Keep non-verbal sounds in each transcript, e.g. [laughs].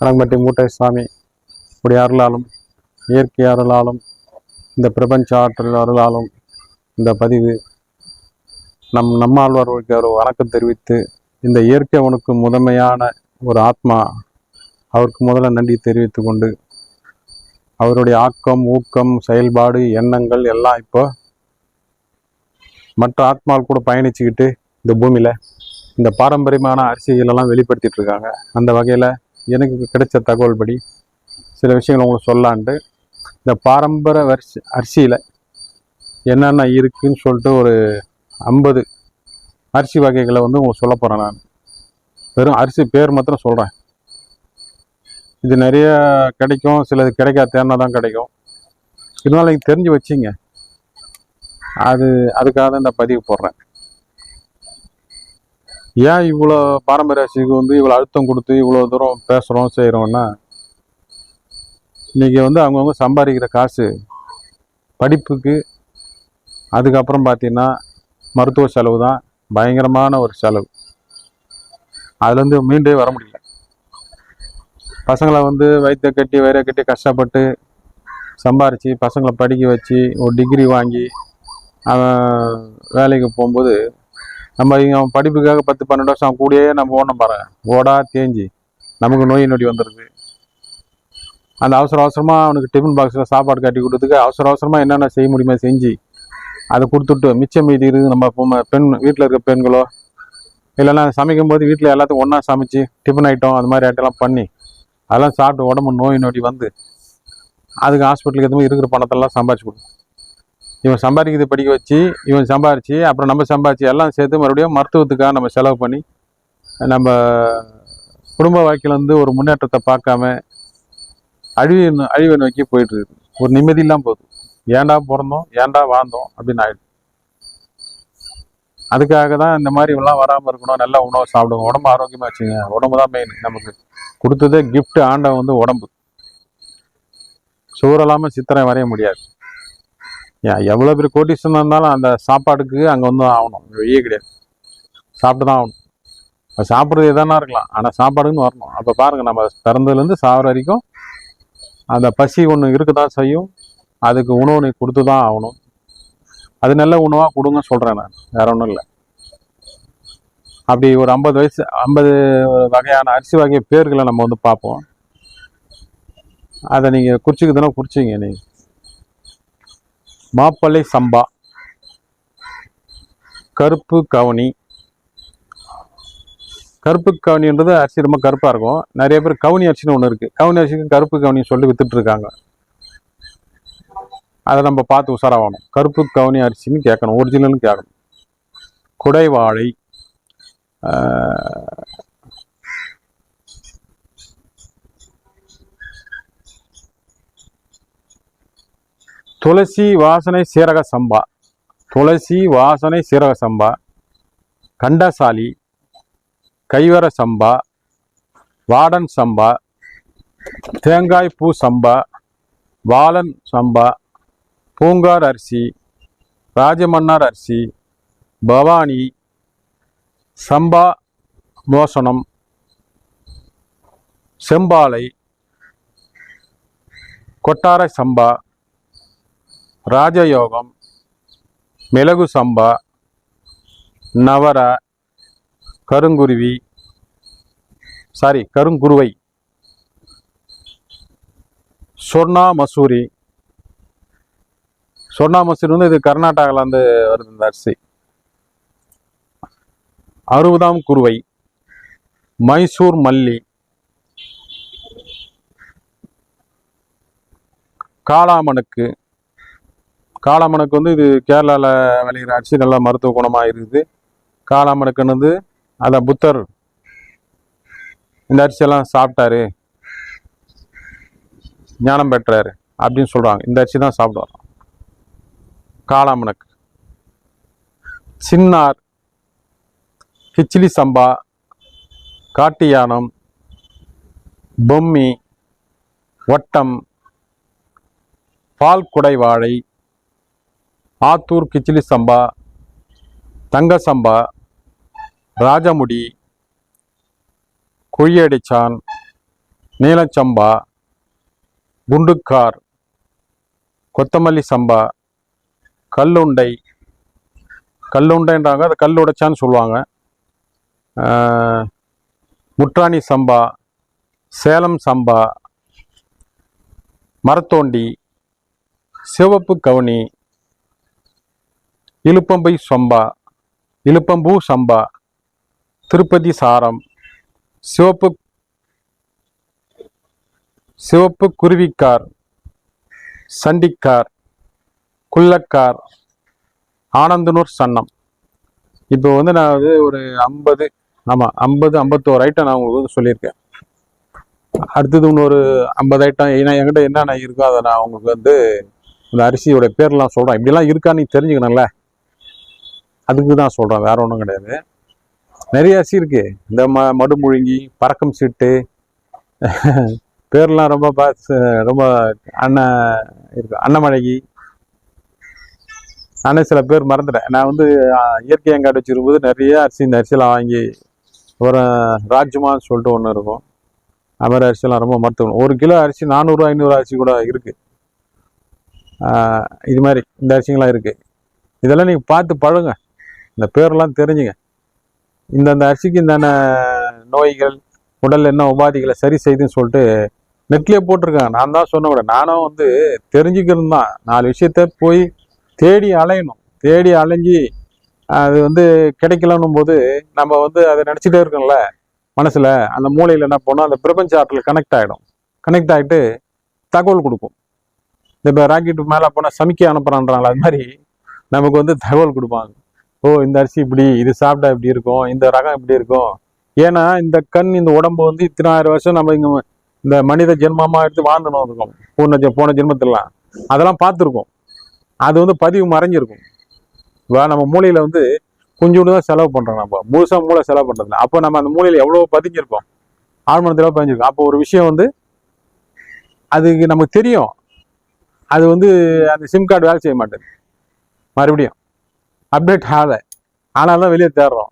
கணக்கம்பட்டி மூட்டை சாமி உடைய அருளாலும் இயற்கை அருளாலும் இந்த பிரபஞ்ச ஆற்றல் அருளாலும் இந்த பதிவு நம் நம்மாழ்வார்களுக்கு ஒரு வணக்கம் தெரிவித்து இந்த இயற்கை உனக்கு முதன்மையான ஒரு ஆத்மா அவருக்கு முதல்ல நன்றி தெரிவித்து கொண்டு அவருடைய ஆக்கம் ஊக்கம் செயல்பாடு எண்ணங்கள் எல்லாம் இப்போ மற்ற ஆத்மாவில் கூட பயணிச்சுக்கிட்டு இந்த பூமியில் இந்த பாரம்பரியமான அரிசிகளெல்லாம் வெளிப்படுத்திட்டு இருக்காங்க. அந்த வகையில் எனக்கு கிடைச்ச தகவல் படி சில விஷயங்கள் உங்களுக்கு சொல்லாண்டு இந்த பாரம்பரிய வரிசி அரிசியில் என்னென்ன இருக்குன்னு சொல்லிட்டு ஒரு ஐம்பது அரிசி வகைகளை வந்து உங்களுக்கு சொல்ல போகிறேன் நான். வெறும் அரிசி பேர் மாத்திரம் சொல்கிறேன் இது நிறைய கிடைக்கும் சிலது கிடைக்காது தேர்னா தான் கிடைக்கும். இருந்தாலும் நீங்கள் தெரிஞ்சு வச்சிங்க. அது அதுக்காக தான் இந்த பதிவு போடுறேன். ஏன் இவ்வளோ பாரம்பரிய அரிசிக்கு வந்து இவ்வளோ அழுத்தம் கொடுத்து இவ்வளோ தூரம் பேசுகிறோம் செய்கிறோம்னா இன்றைக்கி வந்து அவங்கவுங்க சம்பாதிக்கிற காசு படிப்புக்கு அதுக்கப்புறம் பார்த்திங்கன்னா மருத்துவ செலவு தான் பயங்கரமான ஒரு செலவு. அதுலேருந்து மீண்டே வர முடியல. பசங்களை வந்து வயிற்ற கட்டி வயிறை கட்டி கஷ்டப்பட்டு சம்பாரித்து பசங்களை படிக்க வச்சு ஒரு டிகிரி வாங்கி அவன் வேலைக்கு போகும்போது நம்ம இங்க அவன் படிப்புக்காக பத்து பன்னெண்டு வருஷம் கூடயே நம்ம ஓடணும் பாருங்க. ஓடா தேஞ்சி. நமக்கு நோய் நொடி வந்துடுது அந்த அவசர அவசரமாக அவனுக்கு டிஃபன் பாக்ஸில் சாப்பாடு கட்டி கொடுத்துக்கு அவசர அவசரமாக என்னென்ன செய்ய முடியுமோ செஞ்சு அதை கொடுத்துட்டு மிச்சம் மீதி இருக்கு நம்ம பொம்மை- பெண் வீட்டில் இருக்க பெண்களோ இல்லைன்னா சமைக்கும் போது வீட்டில் எல்லாத்துக்கும் ஒன்றா சமைச்சு டிஃபன் ஐட்டம் அது மாதிரி ஐட்டம்லாம் பண்ணி அதெல்லாம் சாப்பிட்டு உடம்பு நோய் நொடி வந்து அதுக்கு ஹாஸ்பிட்டலுக்கு எதுவும் இருக்கிற பணத்தெல்லாம் சம்பாதிச்சு கொடுக்கும் இவன் சம்பாதிக்கிறது படிக்க வச்சு இவன் சம்பாரிச்சு அப்புறம் நம்ம சம்பாதிச்சு எல்லாம் சேர்த்து மறுபடியும் மருத்துவத்துக்காக நம்ம செலவு பண்ணி நம்ம குடும்ப வாழ்க்கையில வந்து ஒரு முன்னேற்றத்தை பார்க்காம அழிவு அழிவை நோக்கி போயிட்டுருக்கு ஒரு நிம்மதியெல்லாம் போதும் போகுது. ஏன்டா பிறந்தோம்? ஏன்டா வாழ்ந்தோம்? அப்படின்னு ஆயிடுது. அதுக்காக தான் இந்த மாதிரி எல்லாம் வராமல் இருக்கணும். நல்லா உணவு சாப்பிடுவோம் உடம்பு ஆரோக்கியமா வச்சுங்க. உடம்பு தான் மெயின் நமக்கு. கொடுத்ததே கிஃப்ட் ஆண்டவன் வந்து உடம்பு. சோறு இல்லாமல் சித்திரம் வரைய முடியாது. எவ்வளோ பெரிய கோட்டீஸ்வரன் இருந்தாலும் அந்த சாப்பாடுக்கு அங்கே வந்து ஆகணும். வெய்ய கிடையாது. சாப்பிட்டு தான் ஆகணும். அது சாப்பிட்றது எதனா இருக்கலாம். ஆனால் சாப்பாடுன்னு வரணும். அப்போ பாருங்கள் நம்ம பிறந்ததுலேருந்து சாகிற வரைக்கும் அந்த பசி ஒன்று இருக்க தான் செய்யும். அதுக்கு உணவு நீ கொடுத்து தான் ஆகணும். அது நல்ல உணவாக கொடுங்க சொல்கிறேன் நான். வேற ஒன்றும் இல்லை. அப்படி ஒரு ஐம்பது வயசு ஐம்பது வகையான அரிசி வகை பேர்களை நம்ம வந்து பார்ப்போம். அதை நீங்கள் குறிச்சிக்கிறதுனா குறிச்சிங்க நீங்கள் மாப்பிள்ளை சம்பா. கருப்பு கவுனி. கருப்பு கவுனின்றது அரிசி ரொம்ப கருப்பாக இருக்கும். நிறைய பேர் கவுனி அரிசின்னு ஒன்று இருக்குது கவுனி அரிசிக்கு கருப்பு கவுனி சொல்லி வித்துட்ருக்காங்க அதை நம்ம பார்த்து உஷாராகணும். கருப்பு கவுனி அரிசின்னு கேட்கணும். ஒரிஜினல்னு கேட்கணும். குடைவாழை துளசி வாசனை சீரக சம்பா. துளசி வாசனை சீரக சம்பா. கண்டசாலி கைவர சம்பா. வாடன் சம்பா. தேங்காய் பூ சம்பா. வாலன் சம்பா. பூங்கார் அரிசி. ராஜமன்னார் அரிசி. பவானி. சம்பா மோசனம். செம்பாலை. கொட்டார சம்பா. ராஜயோகம் மிளகு சம்பா நவர கருங்குருவி சாரி கருங்குருவை சொர்ணா மசூரி. சொர்ணா மசூரி வந்து இது கர்நாடகாவில் வந்து வருது இந்த அரிசி. அறுபதாம் குருவை மைசூர் மல்லி காளாமணுக்கு காளாமணக்கு வந்து இது கேரளாவில் விளையிற அரிசி நல்ல மருத்துவ குணமாக இருக்குது. காளாமணக்குன்னு வந்து அதை புத்தர் இந்த அரிசியெல்லாம் சாப்பிட்டாரு. ஞானம் பெற்றாரு அப்படின்னு சொல்கிறாங்க இந்த அரிசி தான் சாப்பிடுவாங்க காளாமணக்கு சின்னார் கிச்சிலி சம்பா காட்டு யானம் பொம்மி வட்டம் பால் குடை வாழை ஆத்தூர் கிச்சிலி சம்பா தங்க சம்பா ராஜமுடி குழியடிச்சான் நீலச்சம்பா குண்டுக்கார் கொத்தமல்லி சம்பா கல்லுண்டை. கல்லுண்டைன்றாங்க அது கல் உடைச்சான்னு சொல்லுவாங்க முற்றாணி சம்பா சேலம் சம்பா மரத்தோண்டி சிவப்பு கவுனி இலுப்பம்பை சம்பா இலுப்பம்பூ சம்பா திருப்பதி சாரம் சிவப்பு சிவப்பு குருவிக்கார் சண்டிக்கார் குள்ளக்கார் ஆனந்தனூர் சன்னம். இப்போ வந்து நான் வந்து ஒரு ஐம்பது ஆமாம் ஐம்பது ஐம்பத்தோரு ஐட்டம் நான் உங்களுக்கு வந்து சொல்லியிருக்கேன். அடுத்தது இன்னொரு ஐம்பது ஐட்டம் ஏன்னா என்கிட்ட என்னென்ன இருக்கோ அதை நான் உங்களுக்கு வந்து இந்த அரிசியோட பேர்லாம் சொல்கிறேன் இப்படிலாம் இருக்கான்னு நீ தெரிஞ்சுக்கணும்ல? அதுக்கு தான் சொல்கிறேன் வேற ஒன்றும் கிடையாது. நிறைய அரிசி இருக்கு. இந்த ம மடு முழுங்கி பறக்கம் சீட்டு [laughs] பேர்லாம் ரொம்ப பார்த்து ரொம்ப அண்ணன் இருக்கு அன்னமழகி நானே சில பேர் மறந்துட்டேன். நான் வந்து இயற்கை அங்காடி வச்சிருக்கும்போது நிறைய அரிசி இந்த அரிசியெல்லாம் வாங்கி ஒரு ராஜ்மான்னு சொல்லிட்டு ஒன்று இருக்கும். அது மாதிரி அரிசியெல்லாம் ரொம்ப மறுத்துக்கணும் ஒரு கிலோ அரிசி நானூறு ஐநூறு அரிசி கூட இருக்கு. இது மாதிரி இந்த அரிசிங்கெல்லாம் இருக்கு. இதெல்லாம் நீங்கள் பார்த்து பழகுங்க இந்த பேரெல்லாம் தெரிஞ்சுங்க. இந்தந்த அரிசிக்கு இந்தான நோய்கள் உடல் என்ன உபாதைகளை சரி செய்துன்னு சொல்லிட்டு நெட்லேயே போட்டிருக்காங்க. நான் தான் சொன்ன விட நானும் வந்து தெரிஞ்சுக்கிறது தான். நாலு விஷயத்த போய் தேடி அலையணும். தேடி அலைஞ்சி அது வந்து கிடைக்கலன்னும் போது நம்ம வந்து அதை நினச்சிட்டே இருக்கோம்ல மனசில். அந்த மூளையில் என்ன பண்ணோம்? அந்த பிரபஞ்ச ஆற்றல் கனெக்ட் ஆகிடும் கனெக்ட் ஆகிட்டு தகவல் கொடுக்கும் இப்போ ராக்கெட் மேலே போனால் சமிக்கை அனுப்புகிறான்றாங்களா அது மாதிரி நமக்கு வந்து தகவல் கொடுப்பாங்க. ஓ இந்த அரிசி இப்படி இது சாப்பிட்டா இப்படி இருக்கும் இந்த ரகம் இப்படி இருக்கும். ஏன்னா இந்த கண் இந்த உடம்பு வந்து இத்தனை ஆயிரம் வருஷம் நம்ம இங்க இந்த மனித ஜென்மமா எடுத்து வாழ்ந்துனோம் இருக்கும். போன ஜெ- போன ஜென்மத்திலாம் அதெல்லாம் பார்த்துருக்கோம். அது வந்து பதிவு மறைஞ்சிருக்கும். இப்போ நம்ம மூளையில வந்து கொஞ்சோண்டு தான் செலவு பண்றோம் நம்ம. முழுசா மூளை செலவு பண்றதில்ல. அப்போ நம்ம அந்த மூலையில் எவ்வளவு பதிஞ்சிருக்கோம் ஆழ்மனத்தில் பதிஞ்சிருக்கோம். அப்போ ஒரு விஷயம் வந்து அதுக்கு நமக்கு தெரியும். அது வந்து அந்த சிம் கார்டு வேலை செய்ய மாட்டேது மறுபடியும். அப்டேட் ஆகலை. ஆனால் தான் வெளியே தேடுறோம்.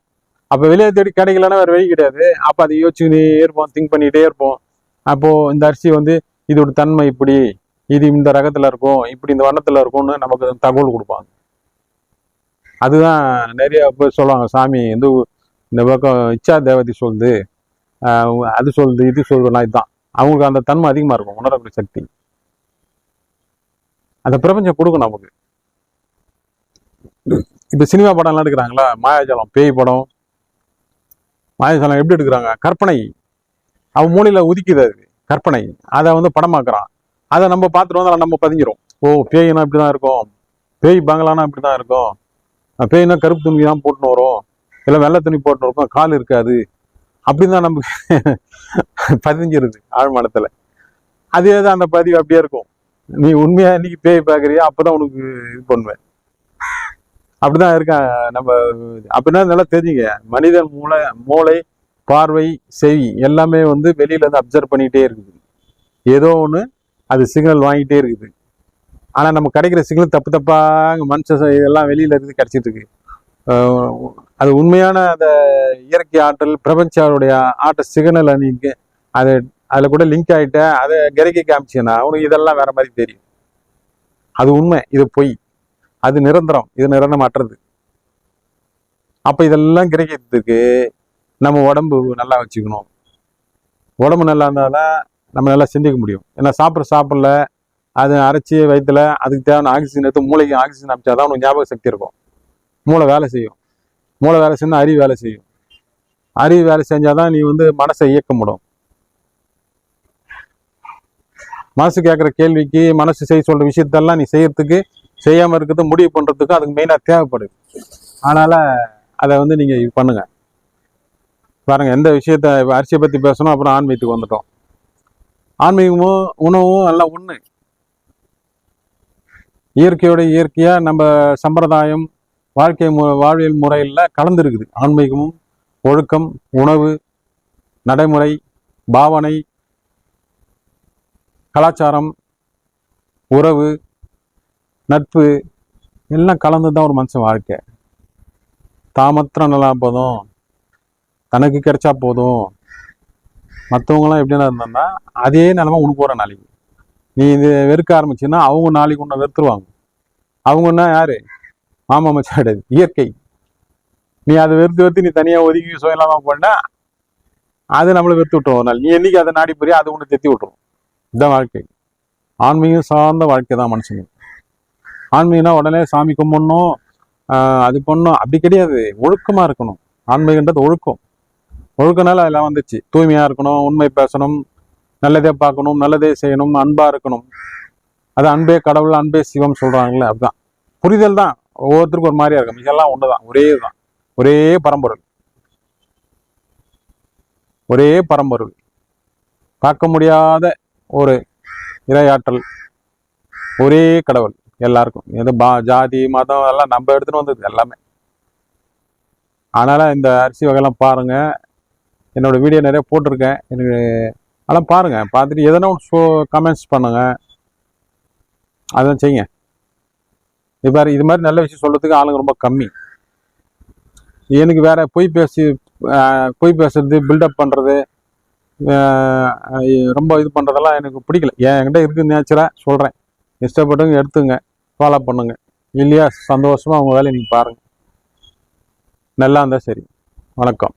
அப்போ வெளியே தேடி கிடைக்கலன்னா வேறு வழி கிடையாது. அப்போ அதை யோசிச்சுக்கிட்டே இருப்போம் திங்க் பண்ணிகிட்டே இருப்போம். அப்போது இந்த அரிசி வந்து இதோட தன்மை இப்படி இது இந்த ரகத்தில் இருக்கும் இப்படி இந்த வண்ணத்தில் இருக்கும்னு நமக்கு தகவல் கொடுப்பாங்க. அதுதான் நிறைய போய் சொல்லுவாங்க சாமி வந்து இந்த பக்கம் இச்சா தேவதை சொல்லுது அது சொல்லுது இது சொல்லுதுலாம் இதுதான். அவங்களுக்கு அந்த தன்மை அதிகமாக இருக்கும் உணரக்கூடிய சக்தி. அந்த பிரபஞ்சம் கொடுக்கும் நமக்கு. இப்போ சினிமா படம்லாம் எடுக்கிறாங்களா? மாயாஜாலம் பேய் படம். மாயாஜாலம் எப்படி எடுக்கிறாங்க? கற்பனை. அவன் மூலையில் உதிக்குது அது. கற்பனை. அதை வந்து படமாக்குறான். அதை நம்ம பார்த்துட்டு வந்து நம்ம பதிஞ்சிரும் ஓ பேய்னா இப்படி தான் இருக்கும். பேய் பங்களானா இப்படி தான் இருக்கும். அஹ் பேய்னா கருப்பு துணி தான் போட்டுன்னு வரும். இல்லை வெள்ளை துணி போட்டுன்னு இருக்கும். கால் இருக்காது. அப்படின்னு தான் நமக்கு [laughs] பதிஞ்சிருது ஆழ்மனத்தில் அதே தான் அந்த பதிவு அப்படியே இருக்கும். நீ உண்மையா இன்னைக்கு பேய் பார்க்குறியா? அப்போ தான் உனக்கு இது பண்ணுவேன். அப்படிதான் இருக்கான் நம்ம அப்படின்னா நல்லா தெரிஞ்சுங்க மனிதன் மூளை மூளை பார்வை செவி எல்லாமே வந்து வெளியில இருந்து அப்சர்வ் பண்ணிக்கிட்டே இருக்குது. ஏதோ ஒன்று அது சிக்னல் வாங்கிட்டே இருக்குது. ஆனால் நம்ம கிடைக்கிற சிக்னல் தப்பு தப்பாக மனுஷன் இதெல்லாம் வெளியில இருந்து கிடைச்சிட்டு இருக்கு. அது உண்மையான அந்த இயற்கை ஆற்றல் பிரபஞ்சாருடைய ஆற்றல் சிக்னல் அணிக்கு அது அதில் கூட லிங்க் ஆகிட்ட அதை கிரகி காமிச்சேன்னா அவனுக்கு இதெல்லாம் வேற மாதிரி தெரியும். அது உண்மை இது பொய். அது நிரந்தரம். இது நிரந்தரமற்றது அப்போ இதெல்லாம் கிடைக்கிறதுக்கு நம்ம உடம்பு நல்லா வச்சுக்கணும். உடம்பு நல்லா இருந்தாதான் நம்ம நல்லா சிந்திக்க முடியும். ஏன்னா சாப்பிட்ற சாப்பிடல அது அரைச்சி வயிற்றுல அதுக்கு தேவையான ஆக்சிஜன் எடுத்து மூளைக்கு ஆக்சிஜன் அமைச்சா தான் உனக்கு ஞாபக சக்தி இருக்கும். மூளை வேலை செய்யும். மூளை வேலை செஞ்சால் அறிவு வேலை செய்யும். அறிவு வேலை செஞ்சால் தான் நீ வந்து மனசை இயக்க முடியும். மனசு கேட்குற கேள்விக்கு மனசு செய்ய சொல்கிற விஷயத்தெல்லாம் நீ செய்யறதுக்கு செய்யாமல் இருக்கிறது முடிவு பண்ணுறதுக்கும் அதுக்கு மெயினாக தேவைப்படுது. அதனால் அதை வந்து நீங்கள் இது பண்ணுங்க. பாருங்க எந்த விஷயத்த அரிசியை பற்றி பேசணும் அப்புறம் ஆன்மீகத்துக்கு வந்துட்டோம். ஆன்மீகமும் உணவும் எல்லாம் ஒன்று இயற்கையோட இயற்கையாக நம்ம சம்பிரதாயம் வாழ்க்கை மு வாழ்வியல் முறையில் கலந்துருக்குது. ஆன்மீகமும் ஒழுக்கம் உணவு நடைமுறை பாவனை கலாச்சாரம் உறவு நட்பு எல்லாம் கலந்து தான் ஒரு மனுஷன் வாழ்க்கை. தான் மாத்திரம் நல்லா போதும். தனக்கு கிடைச்சா போதும். மற்றவங்களாம் எப்படின்னா இருந்தா அதே நிலமா உனக்கு போகிற நாளைக்கு. நீ இது வெறுக்க ஆரம்பிச்சுன்னா அவங்க நாளைக்கு உன்னை வெறுத்துருவாங்க. அவங்கன்னா யாரு? மாமா மச்சான் கிடையாது. இயற்கை. நீ அதை வெறுத்து வெறுத்து நீ தனியாக ஒதுக்கி சுயலாமல் போனா அது நம்மளை வெறுத்து விட்டுரும். ஒரு நாள் நீ என்னைக்கு அதை நாடி போய் அது ஒன்று தெத்தி விட்டுரும். இதுதான் வாழ்க்கை. ஆன்மீகம் சார்ந்த வாழ்க்கை தான் மனுஷனுக்கு ஆன்மீகம்னா உடனே சாமி கும்பிடணும். அது பண்ணணும். அப்படி கிடையாது. ஒழுக்கமா இருக்கணும். ஆன்மீகன்றது ஒழுக்கம். ஒழுக்கனால அதெல்லாம் வந்துச்சு. தூய்மையா இருக்கணும் உண்மை பேசணும் நல்லதே பார்க்கணும் நல்லதே செய்யணும் அன்பா இருக்கணும். அது அன்பே கடவுள் அன்பே சிவம் சொல்கிறாங்களே அதுதான். புரிதல் தான். ஒவ்வொருத்தருக்கும் ஒரு மாதிரியா இருக்கும். இதெல்லாம் ஒண்ணுதான். ஒரே தான் ஒரே பரம்பொருள். ஒரே பரம்பொருள். பார்க்க முடியாத ஒரு இரையாற்றல். ஒரே கடவுள். எல்லாருக்கும். எது பா ஜாதி மதம் எல்லாம் நம்ம எடுத்துன்னு வந்தது எல்லாமே. அதனால் இந்த அரிசி வகையெல்லாம் பாருங்கள் என்னோட வீடியோ நிறைய போட்டிருக்கேன். எனக்கு அதெல்லாம் பாருங்கள் பார்த்துட்டு எதனா ஒன்று ஷோ கமெண்ட்ஸ் பண்ணுங்கள் அதான் செய்யுங்க. இது மாதிரி இது மாதிரி நல்ல விஷயம் சொல்கிறதுக்கு ஆளுங்க ரொம்ப கம்மி. எனக்கு வேறு பொய் பேசி பொய் பேசுறது பில்டப் பண்ணுறது ரொம்ப இது பண்ணுறதெல்லாம் எனக்கு பிடிக்கல. என்கிட்ட இருக்குது நேச்சராக சொல்கிறேன் இஷ்டப்பட்டவங்க எடுத்துங்க. ஃபாலோ பண்ணுங்கள் இல்லையா? சந்தோஷமாக உங்கள் வேலையை நீங்கள் பாருங்கள் நல்லா இருந்தால் சரி. வணக்கம்.